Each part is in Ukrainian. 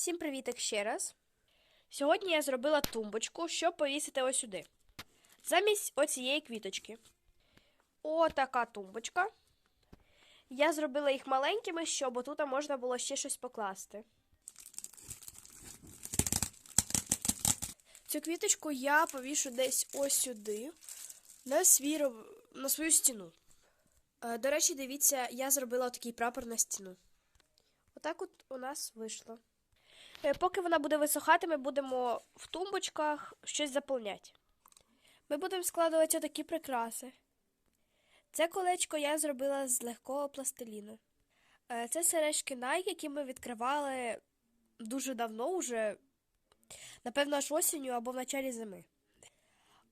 Всім привітик ще раз. Сьогодні я зробила тумбочку, щоб повісити ось сюди. Замість оцієї квіточки. Отака тумбочка. Я зробила їх маленькими, щоб отут можна було ще щось покласти. Цю квіточку я повішу десь ось сюди, на, свій, на свою стіну. Е, До речі, дивіться, я зробила такий прапор на стіну. Отак от у нас вийшло. Е, Поки вона буде висохати, ми будемо в тумбочках щось заповняти. Ми будемо складувати такі прикраси. Це колечко я зробила з легкого пластиліну. Е, Це сережки Nike, які ми відкривали дуже давно, вже, напевно, аж осінню або в началі зими.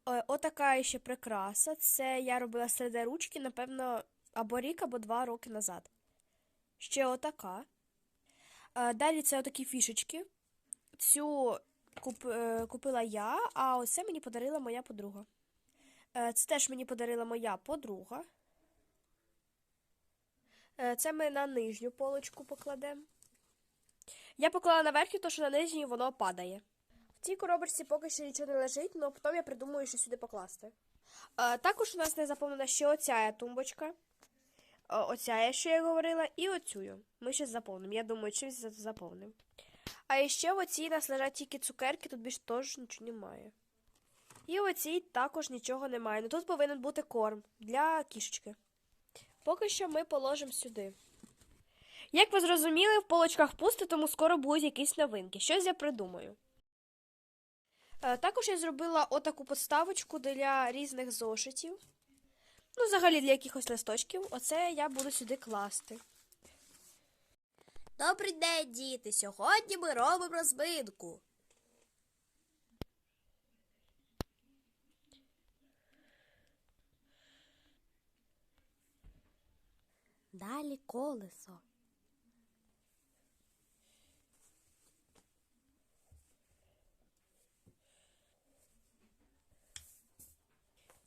Е, Отака ще прикраса. Це я робила серед ручки, напевно, або рік, або два роки назад. Ще отака. Далі це отакі фішечки. Цю е, купила я, а оце мені подарила моя подруга. Е, Це теж мені подарила моя подруга. Е, Це ми на нижню полочку покладемо. Я поклала на верхню, тому що на нижній воно падає. В цій коробочці поки що нічого не лежить, але потім я придумаю, що сюди покласти. Також у нас не заповнена ще оця тумбочка. Оця, що я говорила, і оцю. Ми ще заповнимо. Я думаю, чимось за- заповнимо. А ще в оцій нас лежать тільки цукерки, тут більше теж нічого немає. І в оцій також нічого немає. Ну тут повинен бути корм для кішечки. Поки що ми положимо сюди. Як ви зрозуміли, в полочках пусто, тому скоро будуть якісь новинки. Щось я придумаю. Е, Також я зробила отаку подставочку для різних зошитів. Ну, взагалі для якихось листочків. Оце я буду сюди класти. Добрий день, діти! Сьогодні ми робимо розминку. Далі колесо.